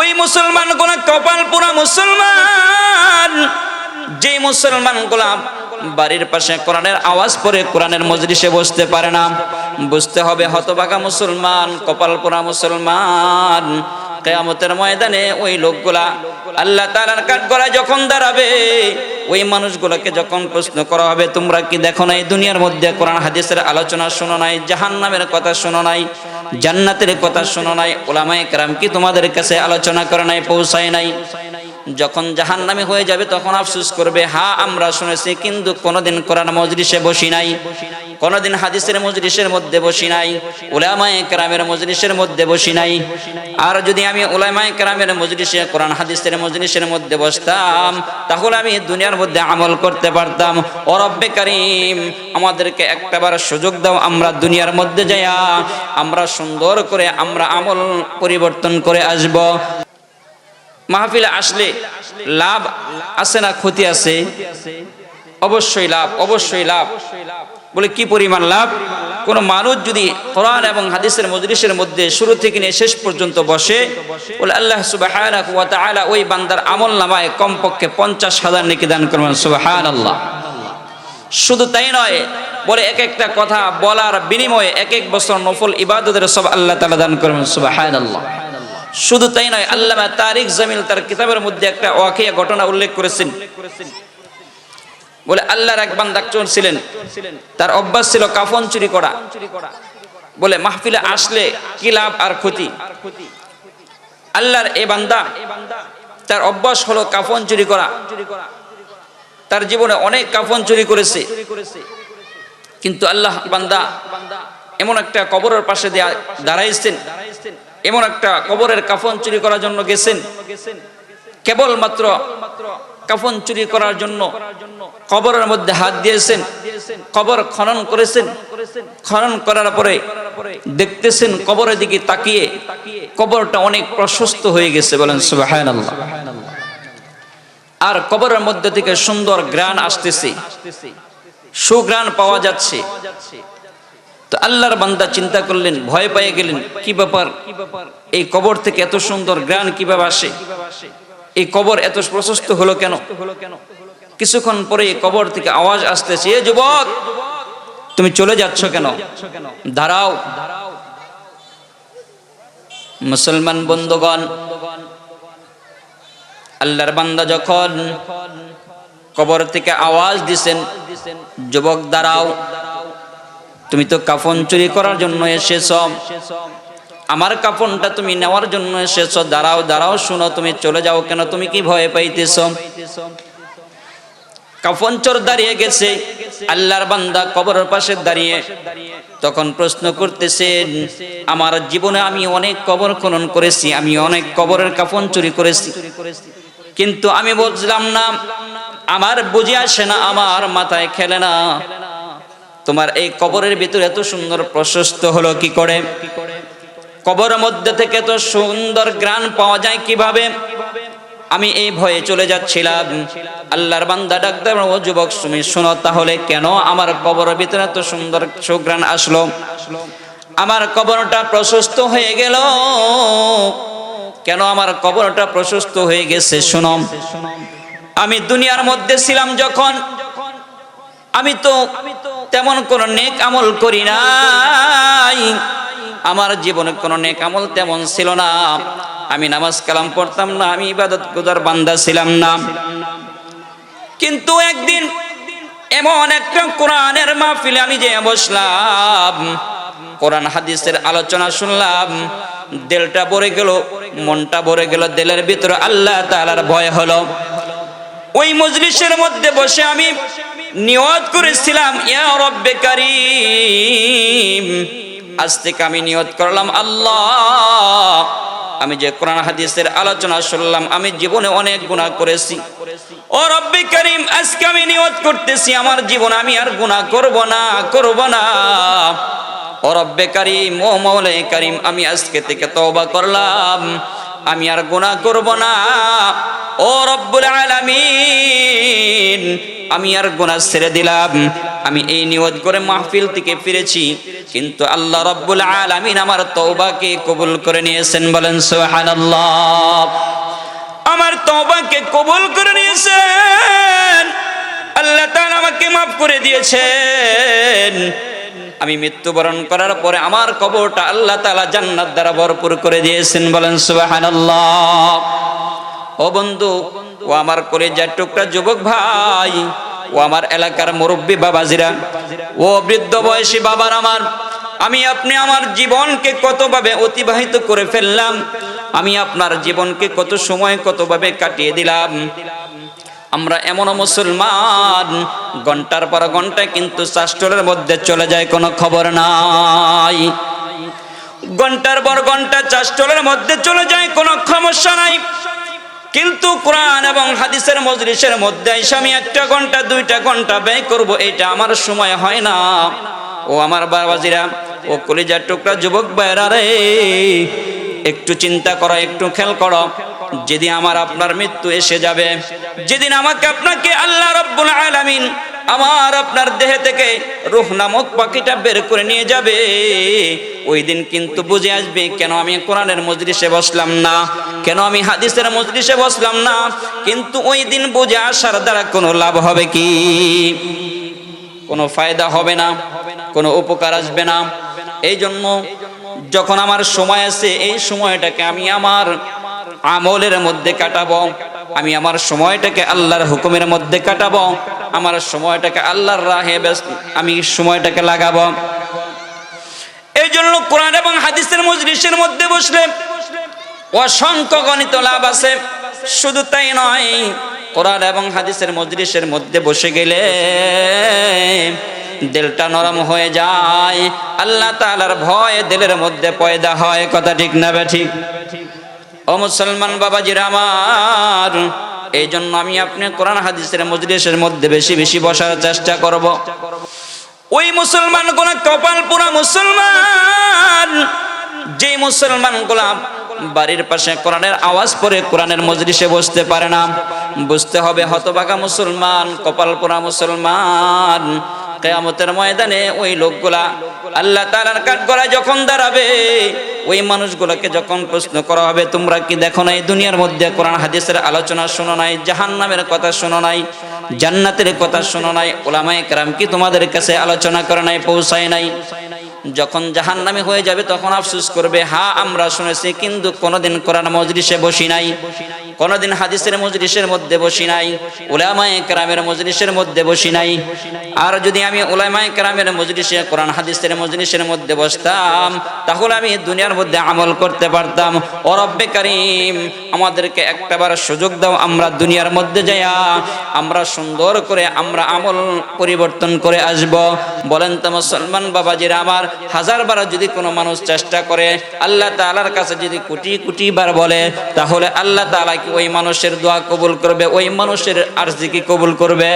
ওই মুসলমানগুলা কপাল পুরা মুসলমান। যে মুসলমানগুলা বাড়ির পাশে কোরআনের আওয়াজ পরে কোরআনের মজলিসে বসতে পারে না। বুঝতে হবে হতবাগা মুসলমান কপাল পোড়া মুসলমান। কেয়ামতের ময়দানে ওই লোকগুলা আল্লাহ তালার কাঠ গড়ায় যখন দাঁড়াবে, ওই মানুষগুলোকে যখন প্রশ্ন করা হবে, তোমরা কি দেখো নাই? দুনিয়ার মধ্যে কোরআন হাদিসের আলোচনা শোনো নাই, জাহান্নামের কথা শোনো নাই। জান্নাতের কথা শোনো নাই, ওলামায় ক্রাম কি তোমাদের কাছে আলোচনা করে নাই, পৌঁছায় নাই? যখন জাহান নামে হয়ে যাবে তখন আফসুস করবে হা আমরা শুনেছি, কিন্তু কোনোদিন কোরআন মজলিসে বসি নাই। কোনোদিন হাদিসের মজলিসের মধ্যে বসি নাই, উলামায়ে কেরামের মজলিসের মধ্যে বসি নাই। আর যদি আমি উলামায়ে কেরামের মজলিসে কোরআন হাদিসের মজলিসের মধ্যে বসতাম, তাহলে আমি দুনিয়ার মধ্যে আমল করতে পারতাম। ও রব্বে আমাদেরকে একটাবার সুযোগ দাও আমরা দুনিয়ার মধ্যে যাইয়া, আমরা সুন্দর করে আমরা আমল পরিবর্তন করে আসব। মাহফিলে আসলে লাভ আছে না ক্ষতি আছে? অবশ্যই লাভ অবশ্যই লাভ। বলে, কি পরিমাণ লাভ? কোন মানুষ যদি কোরআন এবং হাদিসের মজলিসের মধ্যে শুরু থেকে নিয়ে শেষ পর্যন্ত বসে, বলে, আল্লাহ সুবহানাহু ওই বান্দার আমল নামায় কমপক্ষে পঞ্চাশ হাজার নেকি দান করবেন। সুবহানাল্লাহ। শুধু তাই নয়, বলে, এক একটা কথা বলার বিনিময়ে এক এক বছর নফল ইবাদতের সব আল্লাহ তালা দান করবেন। সুবহানাল্লাহ। শুধু তাই নয়, আল্লামা তারিক জামিল তার কিতাবের মধ্যে একটা ওয়াকিয়া ঘটনা উল্লেখ করেছেন। বলে আল্লাহর এক বান্দা চোর ছিলেন। তার অভ্যাস ছিল কাফন চুরি করা। বলে মাহফিলে আসলে কি লাভ আর ক্ষতি? আল্লাহর এ বান্দা, তার অভ্যাস হলো কাফন চুরি করা। তার জীবনে অনেক কাফন চুরি করেছে। কিন্তু আল্লাহ বান্দা এমন একটা কবরের পাশে দাঁড়াইছেন। এমন একটা কবরের কাফন চুরি করার জন্য গেছেন। কেবল মাত্র কাফন চুরি করার জন্য কবরের মধ্যে হাত দিয়েছেন, কবর খনন করেছেন। খনন করার পরে দেখতেছেন কবরের দিকে তাকিয়ে কবরটা অনেক প্রশস্ত হয়ে গেছে বলেন সুবহানাল্লাহ। আর কবরের মধ্যে থেকে সুন্দর গ্রান আসতেছে সুগ্রাণ পাওয়া যাচ্ছে। তো আল্লাহর বান্দা চিন্তা করলেন, ভয় পেয়ে গেলেন, কি ব্যাপার? এই কবর থেকে এত সুন্দর গ্রাণ কীভাবে আসে? এই কবর এত প্রশস্ত হলো কেন? কিছুক্ষণ পরে কবর থেকে আওয়াজ আসতেছে, এ যুবক, তুমি চলে যাচ্ছ কেন? দাঁড়াও। মুসলমান বন্ধুগণ, আল্লাহর বান্দা যখন কবর থেকে আওয়াজ দিছেন, যুবক, দাঁড়াও। তুমি তো কাফন চুরি করার জন্য এসেছ। আমার কাফনটা তুমি নেওয়ার জন্য এসেছ। দাঁড়াও দাঁড়াও, শুনো, তুমি চলে যাও কেন? তুমি কি ভয় পাইতেছ? কাফন চোর দাঁড়িয়ে গেছে। আল্লাহর বান্দা কবরের পাশে দাঁড়িয়ে তখন প্রশ্ন করতেছেন, আমার জীবনে আমি অনেক কবর খনন করেছি, আমি অনেক কবরের কাফন চুরি করেছি। কিন্তু আমি বুঝলাম না, আমার বুঝে আসে না, আমার মাথায় খেলে না। তোমার এই কবরের ভিতরে এত সুন্দর প্রশস্ত হলো কি করে? কবরের মধ্যে থেকে তো সুন্দর গ্রান পাওয়া যায় কীভাবে? আমি এই ভয়ে চলে যাচ্ছিলাম। আল্লাহর বান্দা ডাক্তার ও যুবক, তুমি শোনো তাহলে, কেন আমার কবরের ভিতরে এত সুন্দর সুগ্রান আসলো? আমার কবরটা প্রশস্ত হয়ে গেল। কেন আমার কবরটা প্রশস্ত হয়ে গেছে, শোনো। আমি দুনিয়ার মধ্যে ছিলাম যখন, আমি তো তেমন কোন নেক আমল করি নাই। আমার জীবনে কোন নেক আমল তেমন ছিল না। আমি নামাজ কালাম পড়তাম না, আমি ইবাদত গুজার বান্দা ছিলাম না। কিন্তু একদিন এমন একটা কোরআনের মাহফিলে আমি যে বসলাম, কোরআন হাদিসের আলোচনা শুনলাম, দিলটা ভরে গেল, মনটা ভরে গেল, দিলের ভিতরে আল্লাহ তাআলার ভয় হলো। ওই মজলিসের মধ্যে বসে আমি নিয়ত করেছিলাম, ইয়া রব্বে কারীম, আজ থেকে আমি নিয়ত করলাম, আল্লাহ আমি যে কোরআন হাদিসের আলোচনা শুনলাম, আমি জীবনে অনেক গুণা করেছি। ও রব্বে করিম, আজকে আমি নিয়ত করতেছি, আমার জীবনে আমি আর গুনাহ করব না করব না। ও রব্বে করিম, ও মৌলাই করিম, আমি আজকে থেকে তওবা করলাম, আমি আর গুনাহ করব না। ও রব্বুল আলামিন, আমি আর গুনাহ ছেড়ে দিলাম। আমি এই নিয়ত করে মাহফিল থেকে ফিরেছি, কিন্তু আল্লাহ রব্বুল আলামিন আমার তওবাকে কবুল করে নিয়েছেন, বলেন সুবহানাল্লাহ। আমার তওবাকে কবুল করে নিয়েছেন। আল্লাহ তাআলা আমাকে মাফ করে দিয়েছেন। আমি মৃত্যুবরণ করার পরে আমার কবরটা আল্লাহ তাআলা জান্নাত দ্বারা ভরপুর করে দিয়েছেন, বলেন সুবহানাল্লাহ। ও বন্ধু, ও আমার কলেজার টুকরা যুবক ভাই ও আমার এলাকার মুরব্বী বাবাজিরা, ও বৃদ্ধ বয়সী বাবার আমার, আমি আপনি আমার জীবনকে কতভাবে অতিবাহিত করে ফেললাম, আমি আপনার জীবনকে কত সময় কতভাবে কাটিয়ে দিলাম। আমরা এমনও মুসলমান, ঘণ্টার পর ঘণ্টা কিন্তু চাষটলের মধ্যে চলে যায়, কোনো খবর নাই। ঘণ্টার পর ঘণ্টা চাষটলের মধ্যে চলে যায়, কোনো সমস্যা নাই। কিন্তু কোরআন এবং হাদিসের মজলিসের মধ্যে আমি একটা ঘণ্টা, দুইটা ঘণ্টা ব্যয় করব, এটা আমার সময় হয় না। ও আমার বাবাজিরা, ও কলিজার টুকরা যুবক বাইরা রে, একটু চিন্তা করো, একটু খেল করো। যেদিন আমার আপনার মৃত্যু এসে যাবে, যেদিন আমাকে আপনাকে আল্লাহ রব্বুল আলামিন আমার আপনার দেহে থেকে রুহ নামক পাখিটা বের করে নিয়ে যাবে। ওই দিন কিন্তু বুঝে আসবে, কেন আমি কোরআনের মজলিসে বসলাম না, কেন আমি হাদিসের মজলিসে বসলাম না। কিন্তু ওই দিন বুঝে আসার দ্বারা কোনো লাভ হবে কি? কোনো ফায়দা হবে না, কোনো উপকার আসবে না। এই জন্য যখন আমার সময় আছে, এই সময়টাকে আমি আমার আমলের মধ্যে কাটাবো, আমি আমার সময়টাকে আল্লাহর হুকুমের মধ্যে কাটাবো। আমার সময়টাকে আল্লাহর রাহে আমি সময়টাকে লাগাবো। এই জন্য কোরআন এবং হাদিসের মজলিসের মধ্যে বসলে অসংখ্য গণিত লাভ আছে। শুধু তাই নয়, কোরআন এবং হাদিসের মজলিসের মধ্যে বসে গেলে দিলটা নরম হয়ে যায়। আল্লাহ তাআলার ভয় দিলের মধ্যে পয়দা হয়, কথা ঠিক না ঠিক? ও মুসলমান বাবাজির আমার এই জন্য আমি আপনি কোরআন হাদিসের মজলিসের মধ্যে বেশি বেশি বসার চেষ্টা করব। ওই মুসলমানগুলা কপাল পুরা মুসলমান। যে মুসলমানগুলা বাড়ির পাশে কোরআনের আওয়াজ পরে কোরআনের মজলিসে বসতে পারে না, বুঝতে হবে হতবাগা মুসলমান, কপাল পুরা মুসলমান। কেয়ামতের ময়দানে ওই লোকগুলা আল্লাহ তালার কাঠ যখন দাঁড়াবে ওই মানুষগুলোকে যখন প্রশ্ন করা হবে, তোমরা কি দেখো নাই দুনিয়ার মধ্যে? কোরআন, হাদিসের আলোচনা শোনো নাই, জাহান্নামের কথা শোনো নাই, জান্নাতের কথা শোনো নাই, ওলামায় কেরাম কি তোমাদের কাছে আলোচনা করে নাই, পৌঁছায় নাই? যখন জাহান্নামী হয়ে যাবে, তখন আফসুস করবে, হা, আমরা শুনেছি, কিন্তু কোনোদিন কোরআন মজলিসে বসি নাই, কোনোদিন হাদিসের মজলিসের মধ্যে বসি নাই, উলামায়ে কেরামের মজলিসের মধ্যে বসি নাই। আর যদি আমি উলামায়ে কেরামের মজলিসে কোরআন হাদিসের মজলিসের মধ্যে বসতাম, তাহলে আমি দুনিয়ার মধ্যে আমল করতে পারতাম। ও রব্বে কারিম, আমাদেরকে একটাবার সুযোগ দাও, আমরা দুনিয়ার মধ্যে যাইয়া, আমরা সুন্দর করে, আমরা আমল পরিবর্তন করে আসব। বলেন তো মুসলমান বাবাজিরা আমার হাজার বার যদি কোনো মানুষ চেষ্টা করে, আল্লাহ তালার কাছে যদি কোটি কোটি বার বলে, তাহলে আল্লাহ তালা কি ওই মানুষের দোয়া কবুল করবে? ওই মানুষের আর্জি কি কবুল করবে?